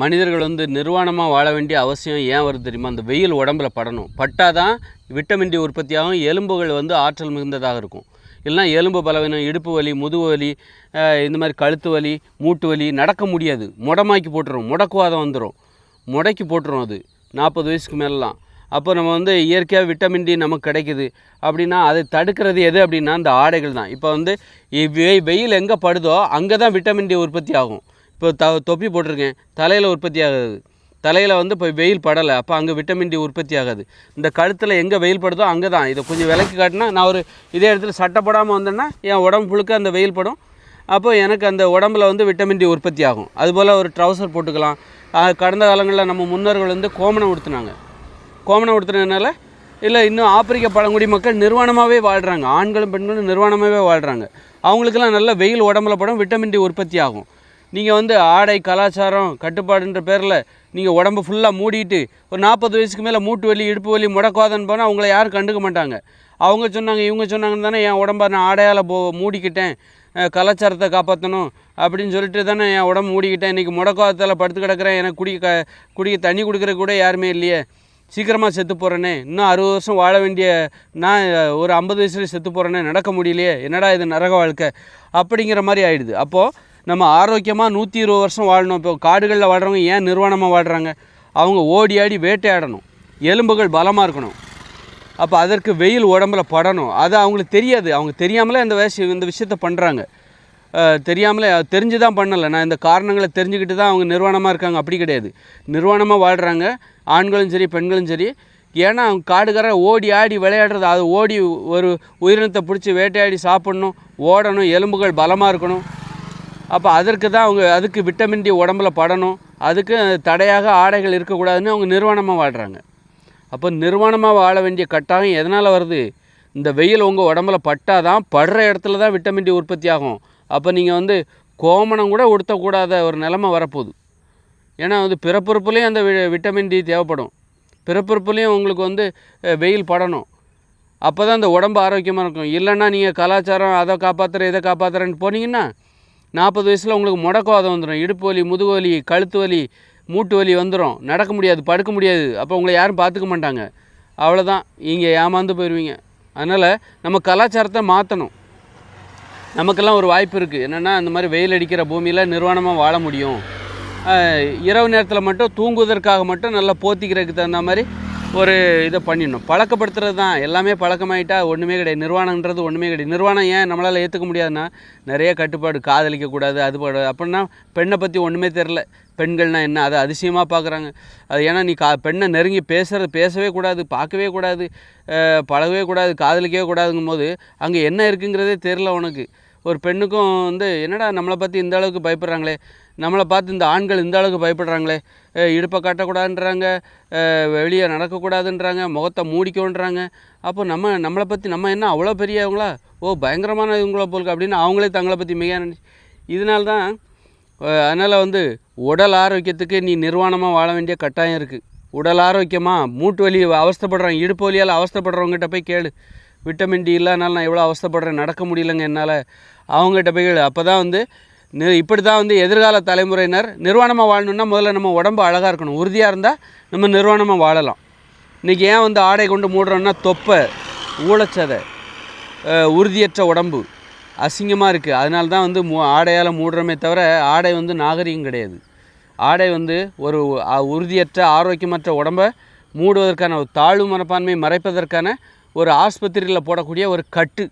மனிதர்கள் வந்து நிர்வாணமாக வாழ வேண்டிய அவசியம் ஏன் வருது தெரியுமா? அந்த வெயில் உடம்புல படணும். பட்டால் தான் விட்டமின் டி உற்பத்தியாகும் எலும்புகள் வந்து ஆற்றல் மிகுந்ததாக இருக்கும். இல்லைனா எலும்பு பலவீனம் இடுப்பு வலி முதுகு வலி இந்த மாதிரி கழுத்து வலி மூட்டு வலி நடக்க முடியாது. முடமாக்கி போட்டுரும் முடக்குவாதம் வந்துடும் முடக்கி போட்டுரும் அது. நாற்பது வயசுக்கு மேலாம் அப்போ நம்ம வந்து இயற்கையாக விட்டமின் டி நமக்கு கிடைக்குது அப்படின்னா அதை தடுக்கிறது எது அப்படின்னா இந்த ஆடைகள் தான். இப்போ வந்து வெயில் எங்கே படுதோ அங்கே தான் விட்டமின் டி உற்பத்தி ஆகும். இப்போ த தொப்பி போட்டிருக்கேன். தலையில் உற்பத்தி ஆகுது. தலையில் வந்து இப்போ வெயில் படலை. அப்போ அங்கே விட்டமின் டி உற்பத்தி ஆகாது. இந்த கழுத்தில் எங்கே வெயில் படுதோ அங்கே தான். இதை கொஞ்சம் விலக்கி காட்டினா நான் ஒரு இதே இடத்துல சட்டை போடாமல் வந்தேன்னா என் உடம்பு முழுக்க அந்த வெயில் படும். அப்போ எனக்கு அந்த உடம்புல வந்து விட்டமின் டி உற்பத்தி ஆகும். அதுபோல் ஒரு ட்ரௌசர் போட்டுக்கலாம். கடந்த காலங்களில் நம்ம முன்னோர்கள் வந்து கோமணம் உடுத்துனாங்க. கோமணம் உடுத்துனதுனால இல்லை இன்னும் ஆப்பிரிக்க பழங்குடி மக்கள் நிர்வாணமாகவே வாழ்கிறாங்க ஆண்களும் பெண்களும் நிர்வாணமாகவே வாழ்கிறாங்க அவங்களுக்கெல்லாம் நல்ல வெயில் உடம்புல படம். விட்டமின் டி உற்பத்தி ஆகும். நீங்கள் வந்து ஆடை கலாச்சாரம் கட்டுப்பாடுன்ற பேரில் நீங்கள் உடம்பு ஃபுல்லாக மூடிட்டு ஒரு நாற்பது வயசுக்கு மேலே மூட்டு வலி இடுப்பு வலி முடக்காதன்னு போனால் அவங்கள யாரும் கண்டுக்க மாட்டாங்க. அவங்க சொன்னாங்க இவங்க சொன்னாங்கன்னு தானே என் உடம்ப நான் ஆடையால் போ மூடிக்கிட்டேன் கலாச்சாரத்தை காப்பாற்றணும் அப்படின்னு சொல்லிட்டு தானே என் உடம்பு மூடிக்கிட்டேன். இன்றைக்கி முடக்காதத்தில் படுத்து கிடக்கிறேன் எனக்கு குடிக்க க குடிக்க தண்ணி கொடுக்குற கூட யாருமே இல்லையே. சீக்கிரமாக செத்து போகிறேனே இன்னும் அறுபது வருஷம் வாழ வேண்டிய நான் ஒரு ஐம்பது வயசுல செத்து போகிறேனே நடக்க முடியலையே என்னடா இது நரக வாழ்க்கை? அப்படிங்கிற மாதிரி ஆயிடுது. அப்போது நம்ம ஆரோக்கியமாக நூற்றி இருபது வருஷம் வாழணும். இப்போ காடுகளில் வாழ்கிறவங்க ஏன் நிர்வாணமாக வாழ்கிறாங்க அவங்க ஓடி ஆடி வேட்டையாடணும். எலும்புகள் பலமாக இருக்கணும். அப்போ அதற்கு வெயில் உடம்புல படணும். அது அவங்களுக்கு தெரியாது. அவங்க தெரியாமலே இந்த வயசு இந்த விஷயத்த பண்ணுறாங்க தெரியாமலே தெரிஞ்சு தான் பண்ணலை. நான் இந்த காரணங்களை தெரிஞ்சுக்கிட்டு தான் அவங்க நிர்வாணமாக இருக்காங்க. அப்படி கிடையாது. நிர்வாணமாக வாழ்கிறாங்க ஆண்களும் சரி பெண்களும் சரி. ஏன்னா அவங்க காடுகார ஓடி ஆடி விளையாடுறது அது ஓடி ஒரு உயிரினத்தை பிடிச்சி வேட்டையாடி சாப்பிடணும் ஓடணும் எலும்புகள் பலமாக இருக்கணும். அப்போ அதற்கு தான் அவங்க அதுக்கு விட்டமின் டி உடம்புல படணும். அதுக்கு தடையாக ஆடைகள் இருக்கக்கூடாதுன்னு அவங்க நிர்வாணமாக வாழ்கிறாங்க அப்போ நிர்வாணமாக வாழ வேண்டிய கட்டாயம் எதனால் வருது? இந்த வெயில் உங்கள் உடம்புல பட்டால் தான் படுற இடத்துல தான் விட்டமின் டி உற்பத்தி ஆகும். அப்போ நீங்கள் வந்து கோமணம் கூட உடுத்தக்கூடாத ஒரு நிலமை வரப்போகுது. ஏன்னா வந்து பிறப்புறுப்புலேயும் அந்த வி- விட்டமின் டி தேவைப்படும். பிறப்புறுப்புலேயும் உங்களுக்கு வந்து வெயில் படணும். அப்போ தான் அந்த உடம்பு ஆரோக்கியமாக இருக்கும். இல்லைன்னா நீங்கள் கலாச்சாரம் அதை காப்பாற்றுற இதை காப்பாற்றுறேன்னு போனீங்கன்னா நாற்பது வயசில் உங்களுக்கு முடக்கவாதம் வந்துடும் இடுப்பு வலி முதுகு வலி கழுத்து வலி மூட்டு வலி வந்துடும் நடக்க முடியாது படுக்க முடியாது. அப்போ உங்களை யாரும் பார்த்துக்க மாட்டாங்க. அவ்வளோதான் இங்கே ஏமாந்து போயிடுவீங்க அதனால் நம்ம கலாச்சாரத்தை மாற்றணும் நமக்கெல்லாம் ஒரு வாய்ப்பு இருக்குது என்னென்னா அந்த மாதிரி வெயில் அடிக்கிற பூமியில் நிர்வாணமாக வாழ முடியும். இரவு நேரத்தில் மட்டும் தூங்குவதற்காக மட்டும் நல்லா போத்திக்கிறதுக்கு தகுந்த மாதிரி ஒரு இதை பண்ணிடணும். பழக்கப்படுத்துறது தான். எல்லாமே பழக்கமாயிட்டா ஒன்றுமே கிடையாது. நிர்வாணன்றது ஒன்றுமே கிடையாது. நிர்வாணம் ஏன் நம்மளால் ஏற்றுக்க முடியாதுன்னா நிறைய கட்டுப்பாடு காதலிக்கக்கூடாது அது பாடு அப்படின்னா பெண்ணை பற்றி ஒன்றுமே தெரில பெண்கள்னா என்ன? அதை அதிசயமாக பார்க்குறாங்க அது ஏன்னா நீ கா பெண்ணை நெருங்கி பேசுகிறது பேசவே கூடாது பார்க்கவே கூடாது பழகவே கூடாது காதலிக்கவே கூடாதுங்கும் போது அங்கே என்ன இருக்குங்கிறதே தெரில உனக்கு. ஒரு பெண்ணுக்கும் வந்து என்னடா நம்மளை பற்றி இந்த அளவுக்கு பயப்படுறாங்களே? நம்மளை பார்த்து இந்த ஆண்கள் இந்த அளவுக்கு பயப்படுறாங்களே இடுப்பை காட்டக்கூடாதுன்றாங்க வெளியே நடக்கக்கூடாதுன்றாங்க முகத்தை மூடிக்கோன்றாங்க. அப்போ நம்ம நம்மளை பற்றி நம்ம என்ன அவ்வளோ பெரியவங்களா? ஓ பயங்கரமான இவங்கள போல் அப்படின்னு அவங்களே தங்களை பற்றி மிக இதனால தான் அதனால் வந்து உடல் ஆரோக்கியத்துக்கு நீ நிர்வாணமாக வாழ வேண்டிய கட்டாயம் இருக்குது உடல் ஆரோக்கியமாக மூட்டு வலி அவஸ்தைப்படுறாங்க இடுப்பு வலியால் அவஸ்தப்படுறவங்ககிட்ட போய் கேளு. விட்டமின் டி இல்லாதனால நான் எவ்வளோ அவஸ்தப்படுறேன் நடக்க முடியலங்க என்னால். அவங்ககிட்ட போய் கேளு. அப்போ தான் வந்து இப்படி தான் வந்து எதிர்கால தலைமுறையினர் நிர்வாணமாக வாழணுன்னா முதல்ல நம்ம உடம்பு அழகாக இருக்கணும். உறுதியாக இருந்தால் நம்ம நிர்வாணமாக வாழலாம். இன்றைக்கி ஏன் வந்து ஆடை கொண்டு மூடுறோன்னா தொப்பை ஊழச்சதை உறுதியற்ற உடம்பு அசிங்கமாக இருக்குது அதனால தான் வந்து மூ ஆடையால் மூடுறோமே தவிர ஆடை வந்து நாகரிகம் கிடையாது. ஆடை வந்து ஒரு உறுதியற்ற ஆரோக்கியமற்ற உடம்பை மூடுவதற்கான ஒரு தாழ்வு மனப்பான்மை மறைப்பதற்கான ஒரு ஆஸ்பத்திரியில் போடக்கூடிய ஒரு கட்டு.